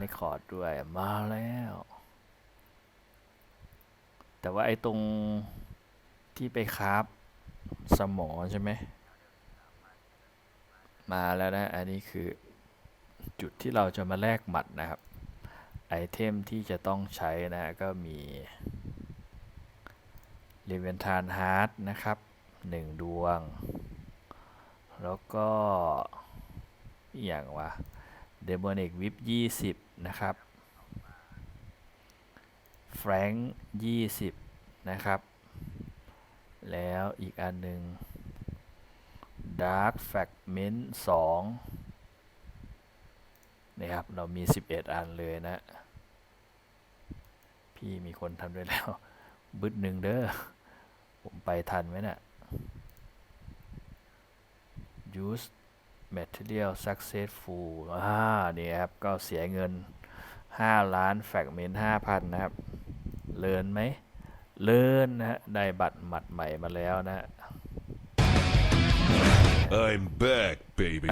ในคอร์ดด้วยมาแล้ว แต่ว่าไอ้ตรงที่ไปคราฟสมอใช่ไหม มาแล้วนะ อันนี้คือจุดที่เราจะมาแลกหมัดนะครับ ไอเทมที่จะต้องใช้นะ ก็มีเลเวนทานฮาร์ดนะครับหนึ่งดวง แล้วก็อย่างวะ เดโมนิกวิปยี่สิบนะครับแฟรงค์ยี่สิบนะครับ แล้วอีกอันหนึ่ง Dark Fragment 2นี่ครับ เรามี 11 อันเลยนะ พี่มีคนทำด้วยแล้ว บึดหนึ่งเด้อ ผมไปทันไหมนะ่ะ use material successful อ่านี่ครับ ก็เสียเงิน 5 ล้าน fragment 5,000 นะครับ เลินไหม เลินนะฮะ ได้บัตรหมัดใหม่มาแล้วนะฮะ I'm back, baby.